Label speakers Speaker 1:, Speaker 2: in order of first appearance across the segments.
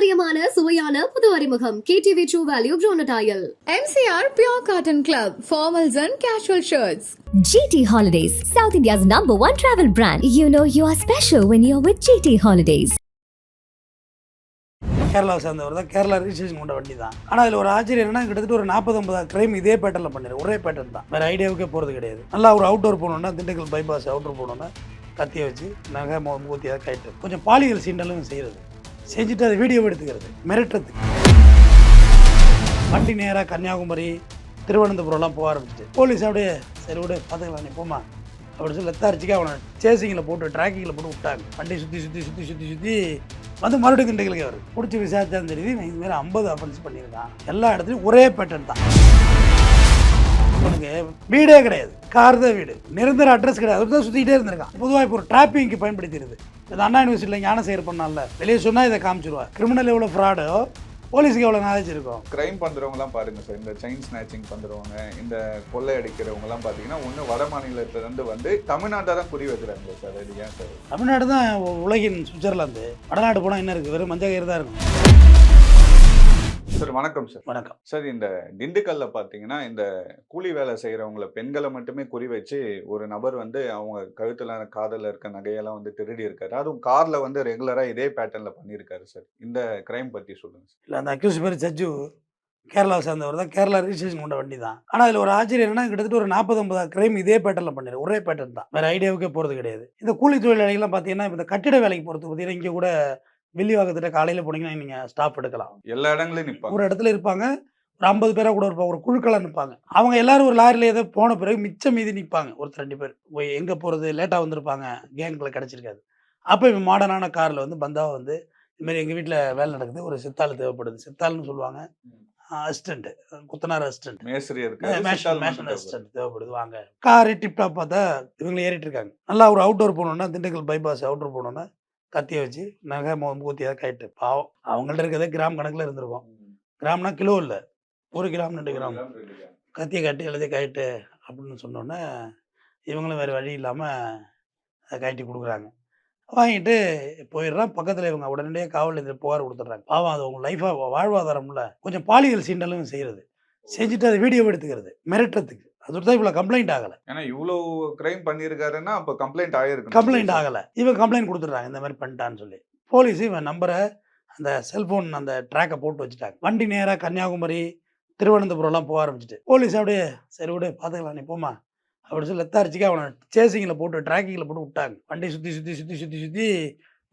Speaker 1: பாரம்பரியமான சுவையான புது அறிமுகம். கேடிவி ட்ரூ வேல்யூ ப்ரோனடாயல்
Speaker 2: MCR Pure Cotton Club, formals and casual shirts.
Speaker 3: GT Holidays, South India's number one travel brand. You know you are special when you're with GT Holidays.
Speaker 4: கேரளாவை சேர்ந்தவர் தான். Kerala registration கொண்ட வண்டி தான். ஆனால் அதில் ஒரு ஆச்சரியம் என்னன்னா கிட்டத்தட்ட ஒரு நாற்பது ஐம்பது கிரைம் இதே பேட்டர்னில் பண்ணிடு ஒரே பேட்டர்ன் தான். வேறு ஐடியாவுக்கே போகிறது கிடையாது. நல்லா ஒரு அவுட்டோர் போகணுன்னா திண்டுக்கல் பைபாஸ் அவுட்டோர் போகணுன்னா கத்தியை வச்சு நகை மூத்தி அதை கைட்டு கொஞ்சம் பாலியல் சீண்டலும் செய்கிறது செஞ்சுட்டு அதை வீடியோ எடுத்துக்கிறது மிரட்டுறதுக்கு. வண்டி நேராக கன்னியாகுமரி திருவனந்தபுரம்லாம் போக ஆரம்பிச்சிட்டு போலீஸ் அப்படியே சரி விடு பார்த்துக்கலாம் நீ போமா அப்படி சொல்லி லெத்தாரிச்சிக்கு அவனை. சேசிங்கில் போட்டு ட்ராக்கிங்கில் போட்டு விட்டாங்க. வண்டி சுற்றி சுற்றி சுற்றி சுற்றி சுற்றி வந்து மறுபடியும் திண்டுக்கலுக்கு அவர் பிடிச்சி விசாரிச்சா தெரியுது நான் இதுமாரி ஐம்பது அஃபென்ஸ் பண்ணியிருக்கான். எல்லா இடத்துலையும் ஒரே பேட்டர்ன் தான். அவனுக்கு வீடே கிடையாது. கார் தான் வீடு. நிரந்தர அட்ரஸ் கிடையாது. அவர் தான் சுற்றிக்கிட்டே இருந்திருக்கான். பொதுவாக இப்போ ஒரு டிராப்பிங்க்கு பயன்படுத்திடுது. இது அண்ணா யூனிவர்சிட்டியில் ஞான செயல் பண்ணால வெளியே சொன்னால் இதை காமிச்சிருவா. கிரிமினல் எவ்வளோ ஃப்ராடோ போலீஸுக்கு எவ்வளோ நாலேஜ் இருக்கும்?
Speaker 5: கிரைம் பண்றவங்கலாம் பாருங்க சார் இந்த செயின் ஸ்நாச்சிங் பண்றவங்க இந்த கொள்ளை அடிக்கிறவங்கலாம் பார்த்தீங்கன்னா ஒன்று வட மாநிலத்துல இருந்து வந்து தமிழ்நாட்டை தான் குறி வைக்கிறாங்க சார் அது ஏன் சார்
Speaker 4: தமிழ்நாடு தான் உலகின் சுவிட்சர்லாந்து. வடநாடு போனால் என்ன இருக்குது வெறும் மஞ்சள் கயிறு தான் இருக்கும்.
Speaker 5: சார் வணக்கம் சார்.
Speaker 4: வணக்கம்.
Speaker 5: சார் இந்த திண்டுக்கல்ல பார்த்தீங்கன்னா இந்த கூலி வேலை செய்கிறவங்கள பெண்களை மட்டுமே குறி வச்சு ஒரு நபர் வந்து அவங்க கழுத்துல காதில் இருக்க நகையெல்லாம் வந்து திருடி இருக்காரு. அதுவும் கார்ல வந்து ரெகுலராக இதே பேட்டர்னில் பண்ணியிருக்காரு சார். இந்த கிரைம் பற்றி சொல்லுங்க சார்.
Speaker 4: இல்லை அந்த அக்யூஸ் பேர் ஜட்ஜு. கேரளாவை சேர்ந்தவர் தான். கேரளா ரிஜிஸ்ட்ரேஷன் கொண்ட வண்டி தான். ஆனால் அதில் ஒரு ஆச்சரியம் என்னன்னா கிட்டத்தட்ட ஒரு நாற்பது ஐம்பது கிரைம் இதே பேட்டர்னில் பண்ணிடு ஒரே பேட்டர்ன் தான். வேறு ஐடியாவுக்கே போகிறது கிடையாது. இந்த கூலி தொழிலாளிகள்லாம் பார்த்தீங்கன்னா இந்த கட்டிட வேலைக்கு போகிறது பார்த்தீங்கன்னா இங்கே கூட வில்லிவாக்கத்திட்ட காலையில் போனீங்கன்னா நீங்கள் ஸ்டாப் எடுக்கலாம்.
Speaker 5: எல்லா இடங்களையும் நிற்பாங்க
Speaker 4: ஒரு இடத்துல இருப்பாங்க. ஒரு ஐம்பது பேராக கூட இருப்பாங்க. ஒரு குழுக்களாக நிற்பாங்க அவங்க எல்லாரும் ஒரு லாரியில் ஏதோ போன பிறகு மிச்சம் மீதி நிற்பாங்க ஒருத்தர் ரெண்டு பேர். போய் எங்கே போகிறது லேட்டாக வந்திருப்பாங்க. கேங்குள்ள கிடச்சிருக்காது. அப்போ இப்போ மாடர்னான காரில் வந்து பந்தாவை வந்து இதுமாரி எங்கள் வீட்டில் வேலை நடக்குது. ஒரு சித்தாள் தேவைப்படுது. சித்தாள்னு சொல்லுவாங்க. அசிஸ்டண்ட் குத்தனார் அசிஸ்டன்ட்
Speaker 5: மேஸ்திரி
Speaker 4: மேஷன் மேஷன் அசிஸ்டன்ட் தேவைப்படுது. வாங்க. காரு டிப்டாப் பார்த்தா இவங்க ஏறிட்டு இருக்காங்க. நல்லா ஒரு அவுட்டோர் போகணுன்னா திண்டுக்கல் பைபாஸ் அவுட்டோர் போகணுன்னா கத்தியை வச்சு நகை மூத்தி அதை கைட்டு பாவம். அவங்கள்ட்ட இருக்கிறதே கிராம் கணக்கில் இருந்திருக்கும். கிராம்னா கிலோ இல்லை. ஒரு கிராம் ரெண்டு கிராம். கத்தியை கட்டி எல்லாத்தையும் கைட்டு அப்படின்னு சொன்னோன்னே இவங்களும் வேறு வழி இல்லாமல் அதை கட்டி கொடுக்குறாங்க. வாங்கிட்டு போயிடுறான். பக்கத்தில் இவங்க உடனடியாக காவல் நிலையத்தில் புகார் கொடுத்துட்றாங்க. பாவம் அது உங்கள் லைஃபாக வாழ்வாதாரம்ல கொஞ்சம் பாலியல் சீண்டலும் செய்கிறது செஞ்சுட்டு அதை வீடியோ எடுத்துக்கிறது. மிரட்டுறதுக்கு. அது தான் இவ்வளோ கம்ப்ளைண்ட் ஆகலை.
Speaker 5: ஏன்னா இவ்வளோ கிரைம் பண்ணியிருக்காருன்னா அப்போ கம்ப்ளைண்ட் ஆயிருக்கு
Speaker 4: கம்ப்ளைண்ட் ஆகலை. இவன் கம்ப்ளைண்ட் கொடுத்துட்றாங்க இந்த மாதிரி பண்ணிட்டான்னு சொல்லி. போலீஸ் இவன் நம்பரை அந்த செல்ஃபோன் அந்த ட்ராக்கை போட்டு வச்சுட்டாங்க. வண்டி நேராக கன்னியாகுமரி திருவனந்தபுரம்லாம் போக ஆரம்பிச்சிட்டு. போலீஸ் அப்படியே சரி விடு பார்த்துக்கலாம் நீ போமா அப்படி சொல்லி லெத்தாரிச்சிக்கு அவனை சேசிங்கில் போட்டு ட்ராக்கிங்கில் போட்டு விட்டாங்க. வண்டி சுற்றி சுற்றி சுற்றி சுற்றி சுற்றி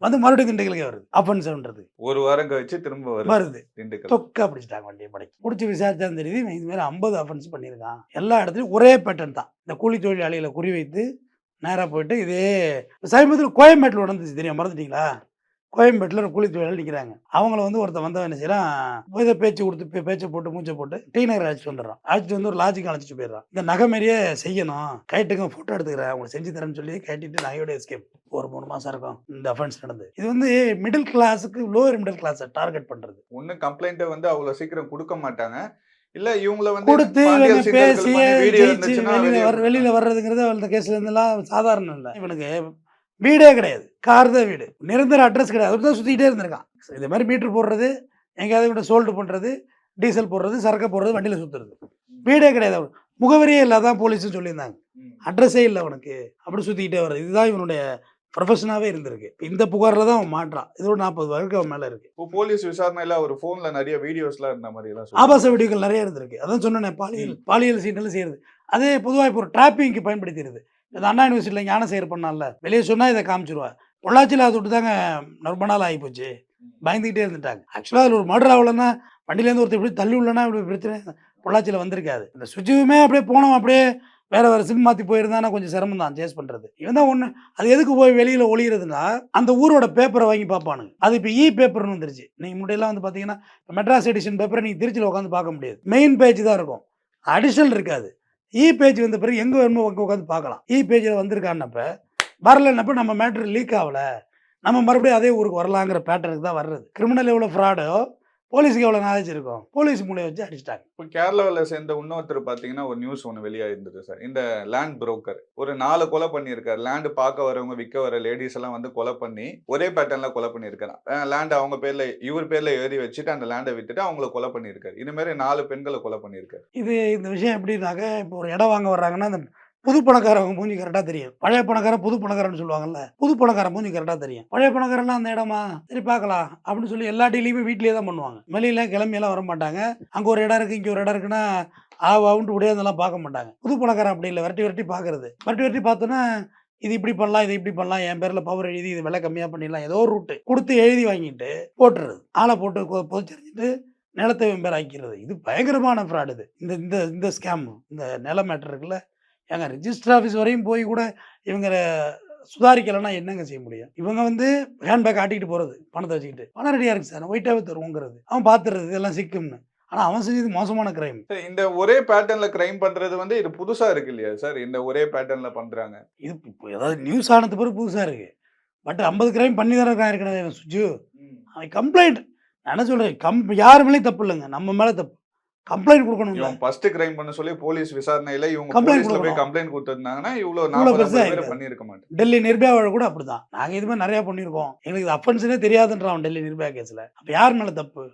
Speaker 4: வந்து மறுபடியும் திண்டுக்கலுக்கே வருது. அஃபென்ஸ்ன்றது
Speaker 5: ஒரு வாரம் கழிச்சு திரும்ப வருது.
Speaker 4: வருது. தொக்கா பிடிச்சிட்டாங்க வண்டியை படைக்கு பிடிச்சி விசாரிச்சா தெரியுது இது மாதிரி ஐம்பது அஃபென்ஸ் பண்ணியிருக்கான். எல்லா இடத்துலையும் ஒரே பேட்டர்ன் தான். இந்த கூலி தொழிலாளிகளை குறிவைத்து நேராக போயிட்டு இதே சமீபத்தில் கோயம்பேட்டில் நடந்துச்சு தெரியும்? மறந்துட்டீங்களா? கோயம்பேட்டில் ஒரு கூலி தொழிலாளி நிற்கிறாங்க அவங்கள வந்து ஒருத்தன் வந்தவன் என்ன செய்யறான்? இதை பேச்சு கொடுத்து பேச்சை போட்டு மூச்சை போட்டு டீ நகர் அழைச்சிட்டு வந்துடுறான். அழைச்சிட்டு வந்து ஒரு லாஜிக் அழைச்சிட்டு போயிடுறான். இந்த நகை மாரியே செய்யணும். கைட்டுங்க ஃபோட்டோ எடுத்துக்கிறேன். அவங்க செஞ்சு தரேன்னு சொல்லி கைட்டிட்டு நகையோட எஸ்கேப் ஒரு மூணு மாசம் இருக்கும் இந்த அஃபென்ஸ் நடந்து. இது வந்து மிடில் கிளாஸுக்கு லோவர் மிடில் கிளாஸை டார்கெட் பண்றது.
Speaker 5: ஒண்ணு கம்ப்ளைண்ட்டை வந்து அவ்வளவு சீக்கிரம் கொடுக்க மாட்டாங்க. இல்ல இவங்கள வந்து
Speaker 4: கொடுத்து பேசி ஜெயிச்சு வெளியில
Speaker 5: வெளிய
Speaker 4: வர வெளியில வர்றதுங்கிறது அந்த கேஸ்ல இருந்தெல்லாம் சாதாரணம் இல்லை. இவனுக்கு வீடே கிடையாது. கார் தான் வீடு. நிரந்தர அட்ரஸ் கிடையாது. அவர் தான் சுற்றிக்கிட்டே இருந்திருக்கான். இது மாதிரி மீட்ரு போடுறது எங்கேயாவது விட சோல்டு பண்ணுறது டீசல் போடுறது சரக்கு போடுறது வண்டியில் சுற்றுறது வீடே கிடையாது அவனுக்கு முகவரியே இல்லாதான் போலீஸ்னு சொல்லியிருந்தாங்க. அட்ரஸே இல்லை அவனுக்கு. அப்படி சுற்றிக்கிட்டே வர்றது. இதுதான் இவனுடைய ப்ரொஃபஷனாகவே இருந்திருக்கு. இந்த புகாரில் தான் அவன் மாட்டான் இதோட நாற்பது வரைக்கும் அவன் மேலே இருக்கு.
Speaker 5: இப்போ போலீஸ் விசாரணையில அவர் போன்ல நிறைய வீடியோஸ்லாம் இருந்த மாதிரி எல்லாம் சொல்றாங்க.
Speaker 4: ஆபாச வீடியோக்கள் நிறைய இருந்திருக்கு. அதான் சொன்னேனே பாலியல் பாலியல் சீண்டலும் செய்யறது. அதே பொதுவாக இப்போ ஒரு டிராப்பிங்க்கு பயன்படுத்திடுது. இந்த அண்ணா யூனிவர்சிட்டியில் ஞான செயல் பண்ணால வெளியே சொன்னால் இதை காமிச்சிருவா பொள்ளாச்சியில் அதை விட்டு தாங்க ரொம்ப நாள் ஆகி போச்சு பயந்துக்கிட்டே இருந்துட்டாங்க ஆக்சுவலாக அதில் ஒரு மர்டர் ஆகலன்னா வண்டியிலேருந்து ஒருத்தர் இப்படி தள்ளி உள்ளனா இப்படி பிரச்சனை பொள்ளாச்சியில் வந்திருக்காது. இந்த சுஜிவுமே அப்படியே போனோம் அப்படியே வேற வேற சினிமா மாற்றி போயிருந்தானா கொஞ்சம் சிரமம் தான் சேஸ் பண்ணுறது இவன் தான் ஒன்று அது எதுக்கு போய் வெளியில் ஒளியிறதுன்னா அந்த ஊரோட பேப்பரை வாங்கி பார்ப்பானுங்க. அது இப்போ இ பேப்பர்னு வந்துருச்சு. நீங்கள் முன்னாடியெல்லாம் வந்து பார்த்தீங்கன்னா மெட்ராஸ் எடிஷன் பேப்பரை நீங்கள் திருச்சியில் உட்காந்து பார்க்க முடியாது. மெயின் பேஜ் தான் இருக்கும். அடிஷனல் இருக்காது. இ பேஜ் வந்த பிறகு எங்கே வேணுமோ அங்கே உட்காந்து பார்க்கலாம். இ பேஜில் வந்திருக்கான்னப்ப வரலன்னப்ப நம்ம மேட்ரு லீக் ஆகல. நம்ம மறுபடியும் அதே ஊருக்கு வரலாங்கிற பேட்டர்னுக்கு தான் வர்றது. கிரிமினல் எவ்வளோ ஃப்ராடோ போலீஸுக்கு எவ்வளோ நாலேஜ் இருக்கும் போலீஸ் மூலையை வச்சு அடிச்சிட்டாங்க.
Speaker 5: இப்போ கேரளாவில் சேர்ந்த இன்னொருத்தர் பார்த்தீங்கன்னா ஒரு நியூஸ் ஒன்று வெளியாயிருந்தது சார். இந்த லேண்ட் புரோக்கர் ஒரு நாலு கொலை பண்ணியிருக்காரு. லேண்டு பார்க்க வரவங்க விற்க வர லேடிஸ் எல்லாம் வந்து கொலை பண்ணி ஒரே பேட்டர்னில் கொலை பண்ணியிருக்காரு. லேண்ட் அவங்க பேர்ல இவர் பேர்ல எழுதி வச்சுட்டு அந்த லேண்டை வித்துட்டு அவங்கள கொலை பண்ணியிருக்காரு. இந்த மாதிரி நாலு பெண்களை கொலை பண்ணியிருக்காரு.
Speaker 4: இது இந்த விஷயம் எப்படின்னாக்க இப்போ ஒரு இடம் வாங்க வர்றாங்கன்னா அந்த புது பணக்காரவங்க மூஞ்சி கரெக்டாக தெரியும். பழைய பணக்காரன் புது பணக்காரன்னு சொல்லுவாங்கல்ல. புது பணக்காரன் மூஞ்சி கரெக்டாக தெரியும். பழைய பணக்காரன்னா அந்த இடமா? சரி பார்க்கலாம். அப்படின்னு சொல்லி எல்லா டீலையுமே வீட்லேயே தான் பண்ணுவாங்க. வெளியில கிளம்பியெல்லாம் வர மாட்டாங்க. அங்கே ஒரு இடம் இருக்குது இங்கே ஒரு இடம் இருக்குன்னா ஆவாவுன்ட்டு உடையாந்தெல்லாம் பார்க்க மாட்டாங்க. புது பணக்காரன் அப்படி இல்லை. விரட்டி விரட்டி பார்க்கறது. விரட்டி விரட்டி பார்த்தோன்னா இது இப்படி பண்ணலாம் இது இப்படி பண்ணலாம் என் பேரில் பவர் எழுதி இது விலை கம்மியாக பண்ணிடலாம். ஏதோ ஒரு ரூட்டு கொடுத்து எழுதி வாங்கிட்டு போட்டுறது. ஆளை போட்டு கொ- நிலத்தை வெம்பேர் பேர் இது பயங்கரமான ஃப்ராடு இது. இந்த இந்த இந்த ஸ்கேம் இந்த நில மேட்டர் இருக்குல்ல. ஏங்க ரிஜிஸ்டர் ஆஃபீஸ் வரையும் போய் கூட இவங்க சுதாரிக்கலைன்னா என்னங்க செய்ய முடியும்? இவங்க வந்து ஹேண்ட்பேக் ஆட்டிக்கிட்டு போகிறது பணத்தை வச்சுக்கிட்டு. பணம் ரெடியாக இருக்கு சார். ஒயிட்டாகவே தருவோங்கிறது. அவன் பார்த்துறது இதெல்லாம் சிக்கும்னு. ஆனால் அவன் செஞ்சது மோசமான கிரைம்
Speaker 5: இந்த ஒரே பேட்டர்ன்ல கிரைம் பண்றது வந்து இது புதுசா இருக்கு இல்லையா சார்? இந்த ஒரே பேட்டர்ன்ல பண்றாங்க.
Speaker 4: இது இப்போ ஏதாவது நியூஸ் ஆனது பிறகு புதுசாக இருக்குது பட் ஐம்பது கிரைம் பண்ணி தானே இருக்கான் இவன் சுஜு அவன் கம்ப்ளைண்ட் நான் என்ன சொல்கிறேன் கம் யார் மேலேயும் தப்பு இல்லைங்க. நம்ம மேலே தப்பு. கம்ப்ளைண்ட் கொடுக்கணும்ல.
Speaker 5: இவன் ஃபர்ஸ்ட் கிரைம் பண்ண சொல்லி போலீஸ் விசாரணையில இவங்க போலீஸ்ல போய்
Speaker 4: கொடுக்கணும்.
Speaker 5: கம்ப்ளைண்ட் கொடுத்திருந்தாங்கன்னா இவ்வளவு நாற்பது பேர்
Speaker 4: இருக்காது.
Speaker 5: பண்ணியிருக்க மாட்டேன்
Speaker 4: டெல்லி நிர்பயா கூட அப்படிதான். நாங்க இது மாதிரி நிறைய பண்ணியிருக்கோம். எங்களுக்கு அஃபென்ஸ்னே தெரியாதுன்றான் டெல்லி நிர்பயா கேஸ்ல. அப்ப யார் மேல தப்பு?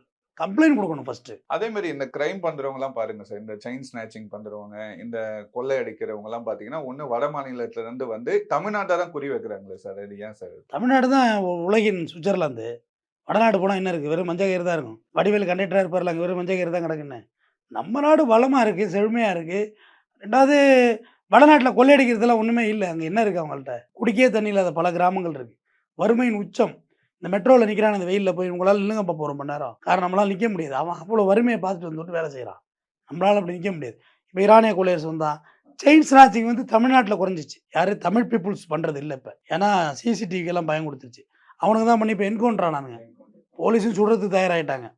Speaker 4: கம்ப்ளைண்ட் கொடுக்கணும் ஃபர்ஸ்ட்
Speaker 5: அதே மாதிரி இந்த கிரைம் பண்றவங்க எல்லாம் பாருங்க சார். இந்த செயின் ஸ்நாச்சிங் பண்றவங்க இந்த கொள்ளை அடிக்கிறவங்க எல்லாம் பாத்தீங்கன்னா ஒண்ணு வட மாநிலத்துல இருந்து வந்து தமிழ்நாட்டை தான் குறி வைக்கிறாங்களே சார். அது ஏன் சார்?
Speaker 4: தமிழ்நாடு தான் உலகின் சுவிட்சர்லாந்து. வடநாடு போனால் என்ன இருக்குது வெறும் மஞ்சள் கயிறு தான் இருக்கும். வடிவேல் கண்டக்டராக இருப்பார்ல அங்கே வெறும் மஞ்சள் கயிறு தான் கிடக்குன்னு நம்ம நாடு வளமாக இருக்குது செழுமையாக இருக்குது ரெண்டாவது வடநாட்டில் கொள்ளையடிக்கிறதுலாம் ஒன்றுமே இல்லை. அங்கே என்ன இருக்குது அவங்கள்ட்ட? குடிக்கே தண்ணி இல்லாத பல கிராமங்கள் இருக்குது வறுமையின் உச்சம். இந்த மெட்ரோவில் நிற்கிறான் அந்த வெயிலில் போய் உங்களால் நில்லுங்கப்பா போகிற மணி நேரம். காரணம் நம்மளால் நிற்க முடியாது. அவன் அவ்வளோ வறுமையை பார்த்துட்டு வந்துட்டு வேலை செய்கிறான் நம்மளால் அப்படி நிற்க முடியாது. இப்போ ஈரானிய கொள்ளையர்ஸ் வந்தான். செயின் ஸ்நாச்சிங் வந்து தமிழ்நாட்டில் குறைஞ்சிச்சு. யாரும் தமிழ் பீப்புள்ஸ் பண்ணுறது இல்லை இப்போ. ஏன்னா சிசிடிவிக்கெல்லாம் பயம் கொடுத்துருச்சு. அவனுக்கு தான் பண்ணி இப்போ என்கவுண்டர் ஆனானுங்க. போலீஸும் சுடுறதுக்கு தயாராகிட்டாங்க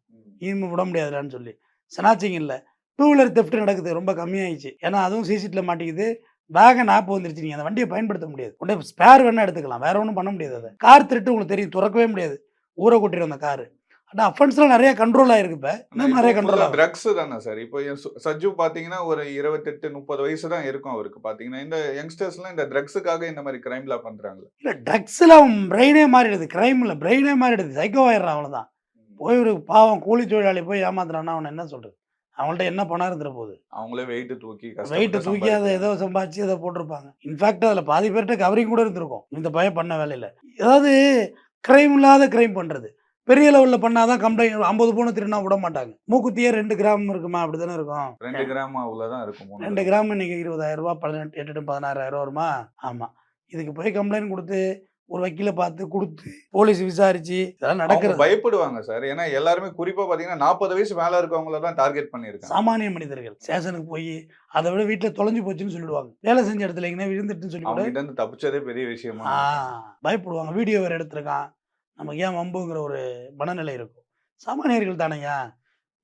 Speaker 4: இனிமே விட முடியாதுடான்னு சொல்லி. ஸ்னாச்சிங் இல்லை. டூ வீலர் தெஃப்ட் நடக்குது ரொம்ப கம்மியாயிடுச்சு. ஏன்னா அதுவும் சிசிடியில் மாட்டிக்குது. வேகன் ஆப் வந்துருச்சு. நீங்கள் அந்த வண்டியை பயன்படுத்த முடியாது. உடனே ஸ்பேர் வேணா எடுத்துக்கலாம். வேற ஒன்றும் பண்ண முடியாது அதை. கார் திருட்டு உங்களுக்கு தெரியும். திறக்கவே முடியாது. ஊரை கூட்டிட்டு வந்த காரு ஆனால் அஃபென்ஸ்லாம் நிறைய கண்ட்ரோல் ஆயிருக்கு இப்போ. இன்னும் நிறைய கண்ட்ரோல்
Speaker 5: ட்ரக்ஸ் தானே சார் இப்போ சஜ்ஜு பாத்தீங்கன்னா ஒரு இருபத்தெட்டு முப்பது வயசு தான் இருக்கும் அவருக்கு பாத்தீங்கன்னா இந்த யங்ஸ்டர்ஸ்லாம் இந்த ட்ரக்ஸுக்காக இந்த மாதிரி கிரைம்லாம் பண்றாங்க
Speaker 4: இல்லை ட்ரக்ஸில் அவன் பிரெயினே மாறிடுது. கிரைம் இல்லை பிரெயினே மாறிடுது. சைக்கோ ஆயிடுறான் அவ்வளோதான் போய் ஒரு பாவம் கூலி தொழிலாளி போய் ஏமாத்துறான்னா அவனை என்ன சொல்றது? அவங்கள்ட்ட என்ன பணம் இருந்துட போகுது?
Speaker 5: அவங்களே வெயிட் தூக்கி
Speaker 4: வெயிட்டை தூக்கி அதை ஏதோ. சம்பாதிச்சு அதை போட்டிருப்பாங்க. இன்ஃபேக்ட் அதில் பாதி பேர்கிட்ட கவரிங் கூட இருந்திருக்கும். இந்த பையன் பண்ண வேலையில். ஏதாவது கிரைம் இல்லாத கிரைம் பண்ணுறது பெரிய லெவலில் பண்ணாதான் கம்ப்ளைண்ட் ஐம்பது பவுன் திருடினா விட மாட்டாங்க. மூக்குத்தியே ரெண்டு கிராம் இருக்குமா? அப்படி தானே இருக்கும்.
Speaker 5: ரெண்டு கிராம் அவ்வளவுதான் இருக்கும்
Speaker 4: ரெண்டு கிராம் இன்னைக்கு இருபதாயிரம் ரூபாய் பதினெட்டு எட்டு பதினாறாயிரம் ரூபா வருமா? ஆமாம் இதுக்கு போய் கம்ப்ளைண்ட் கொடுத்து ஒரு வக்கீலை பார்த்து கொடுத்து போலீஸ் விசாரிச்சு இதெல்லாம் நடக்கிறது.
Speaker 5: பயப்படுவாங்க சார். ஏன்னா எல்லாருமே குறிப்பா பாத்தீங்கன்னா நாற்பது வயசு மேல இருக்கவங்கள தான் டார்கெட் பண்ணிருக்காங்க
Speaker 4: சாமானிய மனிதர்கள் ஸ்டேஷனுக்கு போய் அதை விட வீட்டில் தொலைஞ்சு போச்சுன்னு சொல்லிடுவாங்க. வேலை செஞ்ச இடத்துல எங்கன்னா விழுந்துட்டுன்னு சொல்லி கூட
Speaker 5: தப்பிச்சதே பெரிய விஷயமா.
Speaker 4: பயப்படுவாங்க. வீடியோ வேறு எடுத்திருக்கான். நமக்கு ஏன் வம்புங்கிற ஒரு மனநிலை இருக்கும். சாமானியர்கள் தானேயா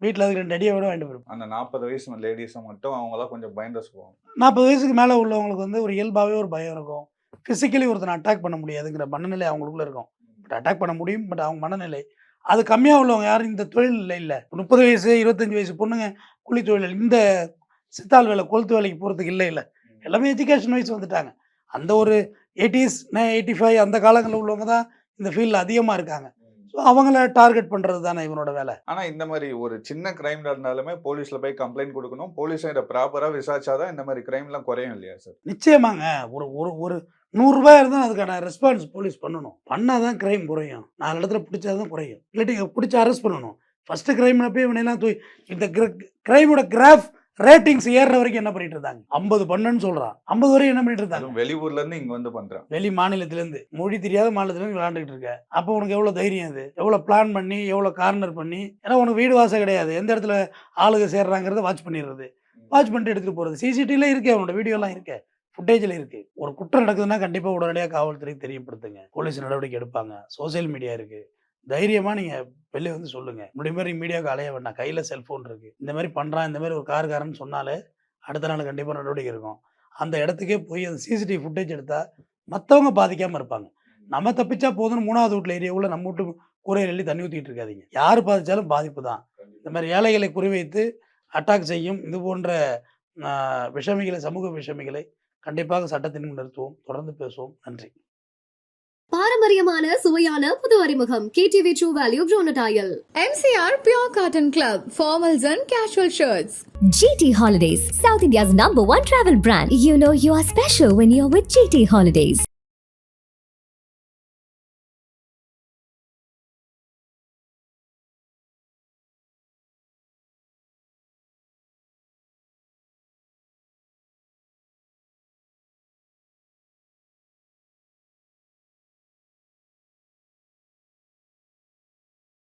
Speaker 4: வீட்டில் அதுக்கு ரெண்டு அடியை விட வாங்கிட்டு போயிருப்போம்
Speaker 5: அந்த நாற்பது வயசு லேடிஸை மட்டும் அவங்களாம் கொஞ்சம் பயந்த சொல்லுவாங்க
Speaker 4: நாற்பது வயசுக்கு மேலே உள்ளவங்களுக்கு வந்து ஒரு இயல்பாகவே ஒரு பயம் இருக்கும். ஃபிசிக்கலி ஒருத்தனை அட்டாக் பண்ண முடியாதுங்கிற மனநிலை அவங்களுக்குள்ள இருக்கும். பட் அட்டாக் பண்ண முடியும் பட் அவங்க மனநிலை. அது கம்மியாக உள்ளவங்க யாரும் இந்த தொழில் இல்லை. இல்லை முப்பது வயசு இருபத்தஞ்சி வயசு பொண்ணுங்க கூலி தொழில் இந்த சித்தாள் வேலை கொளுத்து வேலைக்கு போகிறதுக்கு இல்லை இல்லை. எல்லாமே எஜுகேஷன் வைஸ் வந்துட்டாங்க. அந்த ஒரு எயிட்டிஸ் எயிட்டி ஃபைவ் அந்த காலங்களில் உள்ளவங்க தான் இந்த ஃபீல்டில் அதிகமாக இருக்காங்க. அவங்கள டார்கெட் பண்ணுறது தானே இவனோட வேலை.
Speaker 5: ஆனா இந்த மாதிரி ஒரு சின்ன கிரைம் இருந்தாலுமே போலீஸ்ல போய் கம்ப்ளைண்ட் கொடுக்கணும். போலீஸும் இதை ப்ராப்பரா விசாரிச்சாதான் இந்த மாதிரி கிரைம் எல்லாம் குறையும் இல்லையா சார்
Speaker 4: நிச்சயமாங்க. ஒரு ஒரு ஒரு நூறுரூபா இருந்தால் அதுக்கான ரெஸ்பான்ஸ் போலீஸ் பண்ணணும். பண்ணால் தான் க்ரைம் குறையும். நாலு இடத்துல பிடிச்சா தான் குறையும். இல்லாட்டி பிடிச்சி அரெஸ்ட் பண்ணணும். ஃபஸ்ட்டு க்ரைம்ல போய் இவனெல்லாம் தூய் இந்த க்ரைமோட கிராஃப் ரேட்டிங்ஸ் ஏறுற வரைக்கும் என்ன பண்ணிட்டு இருந்தாங்க? ஐம்பது பண்ணுன்னு சொல்கிறான் ஐம்பது வரைக்கும் என்ன பண்ணிட்டு இருந்தாங்க?
Speaker 5: வெளியூர்ல இருந்து இங்க வந்து பண்றாங்க
Speaker 4: வெளி மாநிலத்திலேருந்து. மொழி தெரியாத மாநிலத்திலேருந்து விளாண்டுக்கிட்டு இருக்க. அப்போ உனக்கு எவ்வளோ தைரியம் அது எவ்வளோ பிளான் பண்ணி எவ்வளோ கார்னர் பண்ணி? ஏன்னா உனக்கு வீடு வாசல் கிடையாது. எந்த இடத்துல ஆளுங்க சேர்றாங்கிறத வாட்ச் பண்ணிடுறது. வாட்ச் பண்ணிட்டு எடுத்துகிட்டு போகிறது சிசிடிவில இருக்கே அவனோட வீடியோலாம் இருக்கே. ஃபுட்டேஜில் இருக்குது ஒரு குற்றம் நடக்குதுன்னா கண்டிப்பாக உடனடியாக காவல்துறைக்கு தெரியப்படுத்துங்க. போலீஸ் நடவடிக்கை எடுப்பாங்க. சோஷியல் மீடியா இருக்குது தைரியமாக நீங்கள் வெளியே வந்து சொல்லுங்கள் முடிய மாதிரி மீடியாவுக்கு அலைய வேண்டாம். கையில் செல்ஃபோன் இருக்குது இந்த மாதிரி பண்ணுறான் இந்த மாதிரி ஒரு கார்காரன்னு சொன்னாலே அடுத்த நாள் கண்டிப்பாக நடவடிக்கை இருக்கும் அந்த இடத்துக்கே போய் அந்த சிசிடிவி ஃபுட்டேஜ் எடுத்தால் மற்றவங்க பாதிக்காமல் இருப்பாங்க. நம்ம தப்பிச்சா போதும்னு மூணாவது வீட்டில் ஏரியாவில் நம்ம வீட்டு கூரையில் எள்ளி தண்ணி ஊற்றிட்டு இருக்காதீங்க. யார் பாதிச்சாலும் பாதிப்பு தான். இந்த மாதிரி ஏழைகளை குறிவைத்து அட்டாக் செய்யும். இது போன்ற விஷமிகளை சமூக விஷமிகளை கண்டிப்பாக சட்டத்தின் முன் நிறுத்துவோம். தொடர்ந்து பேசுவோம். நன்றி.
Speaker 1: பாரம்பரியமான சுவையான புது அறிமுகம் கேடிவி ட்ரூ வேல்யூ ப்ரோனடாயல்
Speaker 2: MCR Pure Cotton Club, formals and casual shirts.
Speaker 3: GT Holidays, South India's number one travel brand. You know you are special when you're with GT Holidays.